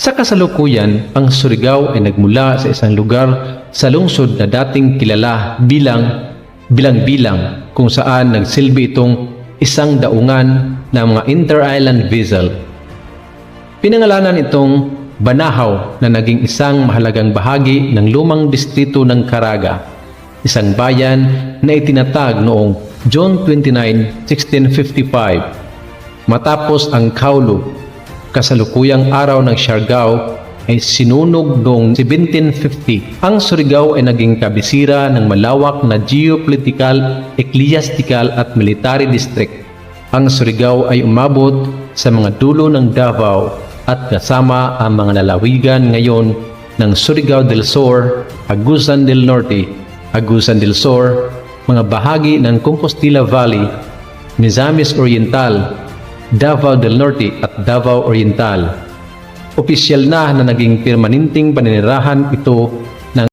Sa kasalukuyan, ang Surigao ay nagmula sa isang lugar sa lungsod na dating kilala bilang bilang-bilang kung saan nagsilbi itong isang daungan ng mga inter-island vessel. Pinangalanan itong Banahaw na naging isang mahalagang bahagi ng lumang distrito ng Caraga, isang bayan na itinatag noong June 29, 1655. Matapos ang Kaulu, kasalukuyang araw ng Siargao ay sinunog noong 1750. Ang Surigao ay naging kabisira ng malawak na geopolitical, ecclesiastical at military district. Ang Surigao ay umabot sa mga dulo ng Davao at kasama ang mga lalawigan ngayon ng Surigao del Sur, Agusan del Norte, Agusan del Sur, mga bahagi ng Compostela Valley, Misamis Oriental, Davao del Norte at Davao Oriental. Opisyal na na naging permanenteng paninirahan ito